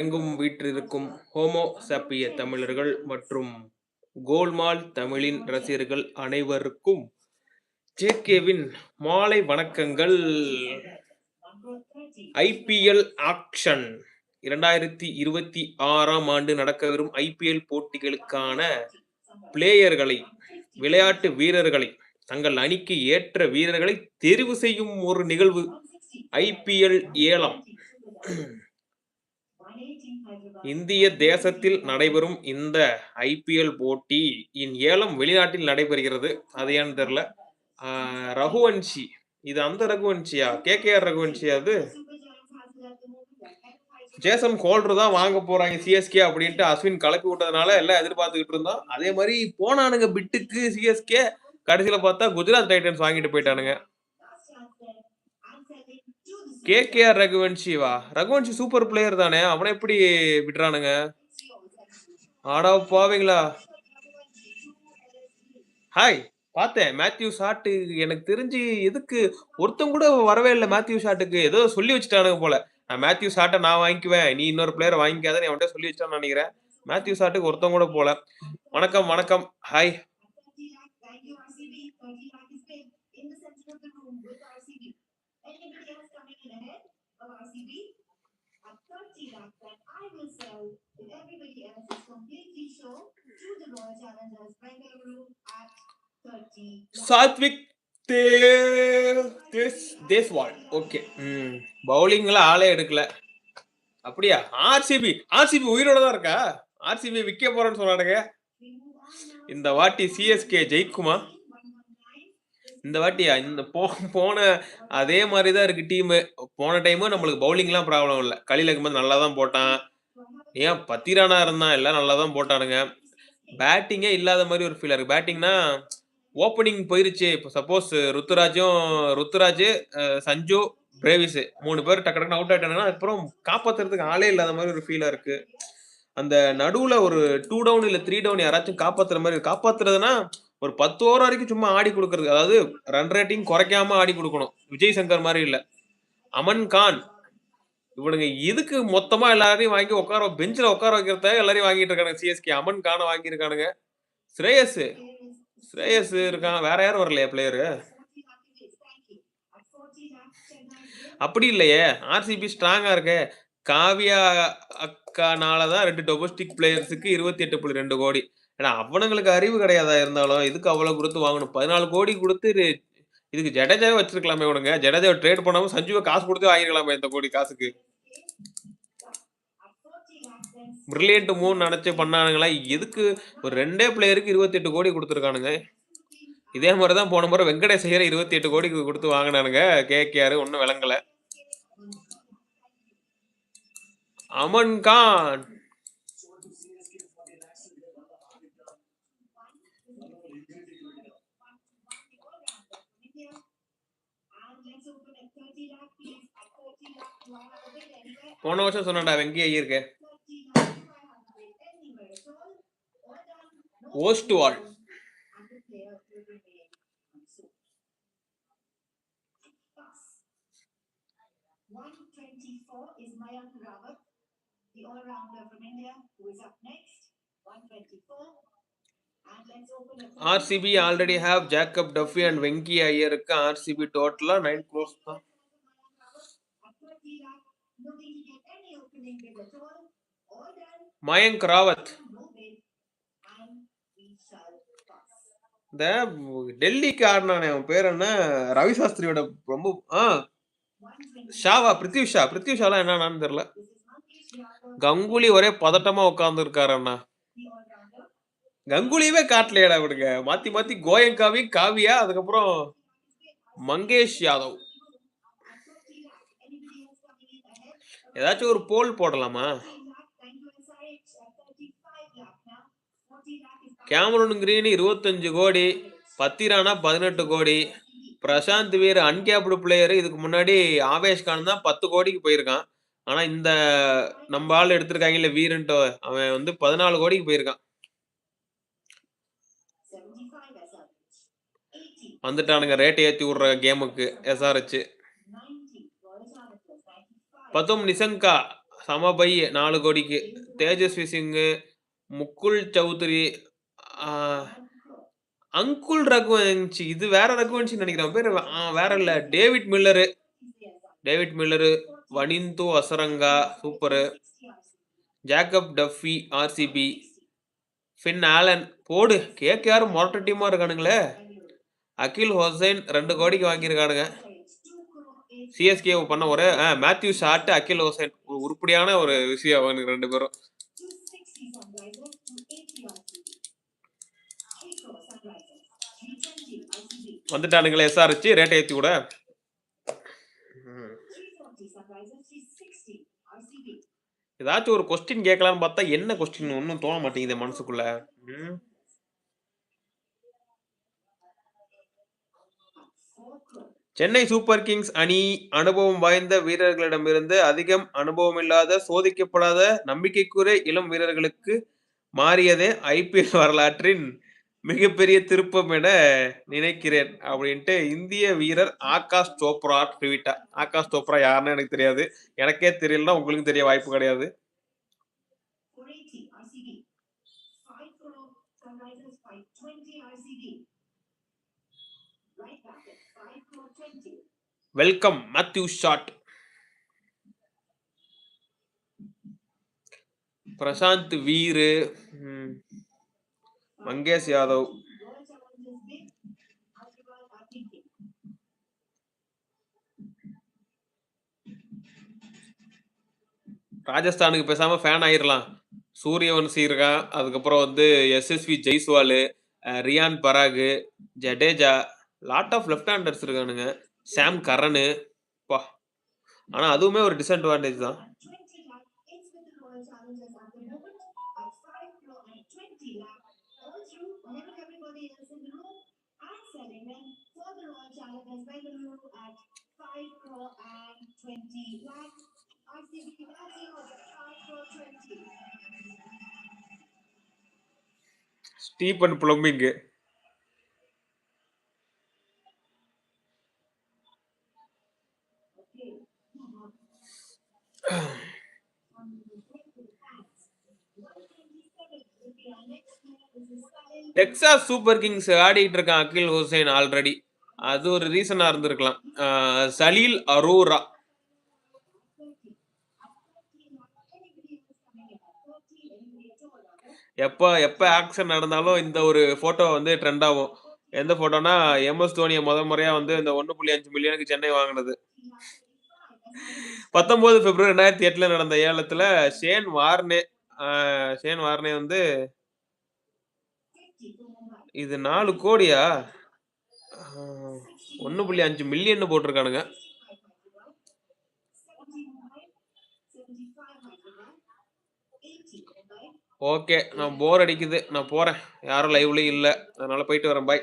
எங்கும் வீற்றிருக்கும் ஹோமோ சாப்பிய தமிழர்கள் மற்றும் கோல்மால் தமிழின் ரசிகர்கள் அனைவருக்கும் ஜேகேவின் மாலை வணக்கங்கள். IPL auction. இரண்டாயிரத்தி இருபத்தி ஆறாம் ஆண்டு நடக்கவிரும் ஐபிஎல் போட்டிகளுக்கான பிளேயர்களை விளையாட்டு வீரர்களை தங்கள் அணிக்கு ஏற்ற வீரர்களை தெரிவு செய்யும் ஒரு நிகழ்வு ஐபிஎல் ஏலம். இந்திய தேசத்தில் நடைபெறும் இந்த ஐபிஎல் போட்டி இன் ஏலம் வெளிநாட்டில் நடைபெறுகிறது. அது ஏன்னு தெரியல. ரகுவன்சி ரகுவன்ஷி. இது அந்த ரகுவன்ஷியா? கே கே ஆர் ரகுவன்ஷியா அது? ஜேசம் ஹோல்டர் தான் வாங்க போறாங்க சிஎஸ்கே அப்படின்ட்டு அஸ்வின் கலப்பி விட்டதுனால எல்லாம் எதிர்பார்த்துக்கிட்டு இருந்தோம் அதே மாதிரி போனானுங்க பிட்டுக்கு சிஎஸ்கே கடைசியில பார்த்தா குஜராத் டைட்டன்ஸ் வாங்கிட்டு போயிட்டானுங்க. கே கே ஆர் ரகுவன்ஷிவா ரகுவன்ஷி சூப்பர் பிளேயர் தானே. அவனை எப்படி விடுறானுங்க? ஆடா பாவீங்களா? ஹாய் பார்த்தேன். மேத்யூ ஷாட்டு எனக்கு தெரிஞ்சு எதுக்கு? ஒருத்தன் கூட வரவே இல்லை மேத்யூ ஷாட்டுக்கு ஏதோ சொல்லி வச்சுட்டானுங்க போல. நான் மேத்யூ ஷாட்டை நான் வாங்கிக்குவேன். நீ இன்னொரு பிளேயரை வாங்கிக்காதன்னு அவன்கிட்ட சொல்லி வச்சிட்டான்னு நினைக்கிறேன். மேத்யூ ஷாட்டுக்கு ஒருத்தன் கூட போல. வணக்கம் வணக்கம். ஹாய் சாத்விக் தேஸ்வால் ஓகே ம் பவுலிங்ல ஆளே எடுக்கல. அப்படியா? ஆர்சிபி ஆர்சிபி உயிரோட தான் இருக்கா? ஆர்சிபி விற்க போறேன்னு சொன்னானுங்க. இந்த வாட்டி சிஎஸ்கே ஜெயிக்குமா? இந்த வாட்டியா இந்த போ போன அதே மாதிரி தான் இருக்கு டீமு. போன டைமு நம்மளுக்கு பவுலிங்லாம் ப்ராப்ளம் இல்லை. கலில் இருக்கும்போது நல்லா தான் போட்டான். ஏன் பத்திரானா இருந்தான்? எல்லாம் நல்லா தான் போட்டானுங்க. பேட்டிங்கே இல்லாத மாதிரி ஒரு ஃபீல் இருக்கு. பேட்டிங்னா ஓப்பனிங் போயிருச்சு. இப்போ சப்போஸ் ருத்துராஜும் ருத்துராஜ் சஞ்சு பிரேவிஸ் மூணு பேர் டக்கு டக்குனு அவுட் ஆயிட்டாங்கன்னா அப்புறம் காப்பாத்துறதுக்கு ஆளே இல்லாத மாதிரி ஒரு ஃபீலா இருக்கு. அந்த நடுவுல ஒரு டூ டவுன் இல்ல த்ரீ டவுன் யாராச்சும் காப்பாத்துற மாதிரி காப்பாத்துறதுன்னா ஒரு பத்து ஓவர் வரைக்கும் சும்மா ஆடி கொடுக்கறது. அதாவது ரன் ரேட்டிங் குறைக்காம ஆடி கொடுக்கணும். விஜய் சங்கர் மாதிரி இல்ல. அமன் கான். இவனுங்க இதுக்கு மொத்தமா எல்லாரையும் வாங்கி உட்கார பெஞ்சில் உட்கார வைக்கிறத எல்லாரையும் வாங்கிட்டு இருக்கானுங்க. சிஎஸ்கே அமன் கானை வாங்கியிருக்கானுங்க. ஸ்ரேயஸ். ஸ்ரேயஸ் இருக்கான். வேற யாரும் வரலையா பிளேயரு அப்படி இல்லையே. ஆர்சிபி ஸ்ட்ராங்கா இருக்கு. காவியா அக்கானால தான் ரெண்டு டொமஸ்டிக் பிளேயர்ஸுக்கு இருபத்தி எட்டு புள்ளி ரெண்டு கோடி. ஏன்னா அவனுங்களுக்கு அறிவு கிடையாதா இருந்தாலும் இதுக்கு அவ்வளோ கொடுத்து வாங்கணும். பதினாலு கோடி கொடுத்து இதுக்கு ஜடேஜாவே வச்சிருக்கலாமே இவனுங்க. ஜடேஜாவை ட்ரேட் பண்ணாமல் சஞ்சுவை காசு கொடுத்து வாங்கிருக்கலாமே இந்த கோடி காசுக்கு. பிரில்லியன்ட் மூணு நினச்சி பண்ணானுங்களா? எதுக்கு? ஒரு ரெண்டே பிளேயருக்கு இருபத்தி எட்டு கோடி கொடுத்துருக்கானுங்க. இதே மாதிரி தான் போன முறை வெங்கடேஷ் ஐயர் இருபத்தி எட்டு கோடிக்கு கொடுத்து வாங்கினானுங்க. கேகேஆர் ஒன்றும் விளங்கலை. அமன் கான். போன வருஷம் சொன்னடா வெங்கி ஐயருக்கு ஓஸ்ட் வால் One twenty-four is Mayank Rawat, the all-rounder from India, who is up next. One twenty-four. And let's open a. RCB already have Jacob Duffy and Venky ஐயருக்கு Mayank Rawat இந்த டெல்லிக்கு ஆடினானே அவன் பேர் என்ன? ரவி சாஸ்திரியோட ரொம்ப ஆ ஷாவா பிருத்வி ஷா. பிருத்வி ஷாலாம் என்னன்னு தெரியல. கங்குலி ஒரே பதட்டமா உட்கார்ந்து இருக்காரு அண்ணா. கங்குலியவே காட்டலையடா விடுங்க மாத்தி மாத்தி கோயங்காவி காவியா அதுக்கப்புறம் மங்கேஷ் யாதவ். ஏதாச்சும் ஒரு போல் போடலாமா? கேமரூன் கிரீன் இருபத்தஞ்சு கோடி பத்திரானா பதினெட்டு கோடி பிரசாந்த் வீர் அன்கேப்டு பிளேயர் இதுக்கு முன்னாடி ஆவேஷ் கான் தான் பத்து கோடிக்கு போயிருக்கான். ஆனா இந்த நம்ம ஆள் எடுத்திருக்காங்கல்ல வீரன்ட்டு அவன் வந்து பதினாலு கோடிக்கு போயிருக்கான். வந்துட்டானுங்க ரேட் ஏத்தி விடுற கேமுக்கு எஸ்ஆர்ஹெச் ninety, பத்தும் நிசங்கா சமபை நாலு கோடிக்கு. தேஜஸ்வி சிங்கு முக்குல் சௌத்ரி அங்குல் ரகுவன்சி. இது வேற ரகுவன்சி நினைக்கிறேன். பேர் வேற இல்ல. David Miller. David Miller Wanindu Hasaranga super. Jacob Duffy RCB. Finn Allen. போடு. கேகேஆர் மொரட்ட டீமா இருக்கானுங்களே. அகில் ஹொசைன் ரெண்டு கோடிக்கு வாங்கியிருக்கானுங்க. சிஎஸ்கே பண்ண ஒரு ஆ, மேத்யூ ஷாட் அகில் ஹொசைன் உருப்படியான ஒரு விஷயம் அவனுக்கு ரெண்டு பேரும். வந்துட்டானுங்களே எஸ்ஆர்ஹெச் ரேட்டை ஏற்றி விட. ஏதாச்சும் ஒரு கொஸ்டின் கேட்கலான்னு பார்த்தா என்ன கொஸ்டின் ஒன்றும் தோண மாட்டேங்குது மனசுக்குள்ள. சென்னை சூப்பர் கிங்ஸ் அணி அனுபவம் வாய்ந்த வீரர்களிடமிருந்து அதிகம் அனுபவமில்லாத சோதிக்கப்படாத நம்பிக்கைக்குரிய இளம் வீரர்களுக்கு மாறியதே ஐபிஎல் வரலாற்றின் மிகப்பெரிய திருப்பம் என நினைக்கிறேன் அப்படின்ட்டு இந்திய வீரர் ஆகாஷ் சோப்ரா ட்ரிவிட்டா ஆகாஷ் சோப்ரா யாருன்னு எனக்கு தெரியாது. எனக்கே தெரியலன்னா உங்களுக்கும் தெரிய வாய்ப்பு கிடையாது. Welcome Matthew Short Prashant Veer Mangesh Yadav. ராஜஸ்தானுக்கு பேசாம ஃபேன் ஆயிரலாம். சூரியவன்சி இருக்கான் அதுக்கப்புறம் வந்து Yashasvi Jaiswal Riyan Parag Jadeja lot of left handers இருக்கானுங்க. சாம் கரனு பா. ஆனா அதுவுமே ஒரு டிஸ்அட்வான்டேஜ் தான். Stephen Fleming Texas Super Kings ஆடிட்டு இருக்கான் அகில் ஹுசைன் ஆல்ரெடி அது ஒரு ரீசனா இருந்திருக்கலாம். சலீல் அரோரா. எப்போ எப்போ ஆக்ஷன் நடந்தாலும் இந்த ஒரு போட்டோ வந்து ட்ரெண்ட் ஆகும். எந்த போட்டோனா எம்எஸ் தோனியை முத முறையா வந்து இந்த ஒன்று புள்ளி அஞ்சு மில்லியனுக்கு சென்னை வாங்கினது. பத்தொன்பது பிப்ரவரி ரெண்டாயிரத்தி எட்டுல நடந்த ஏலத்துல ஷேன் வார்னே ஷேன் வார்னே வந்து இது நாலு கோடியா? ஒன்று புள்ளி அஞ்சு மில்லியன் போட்டிருக்கானுங்க. ஓகே நான் போர் அடிக்குது. நான் போறேன். யாரும் லைவ்லயும் இல்லை. அதனால போயிட்டு வரேன். பாய்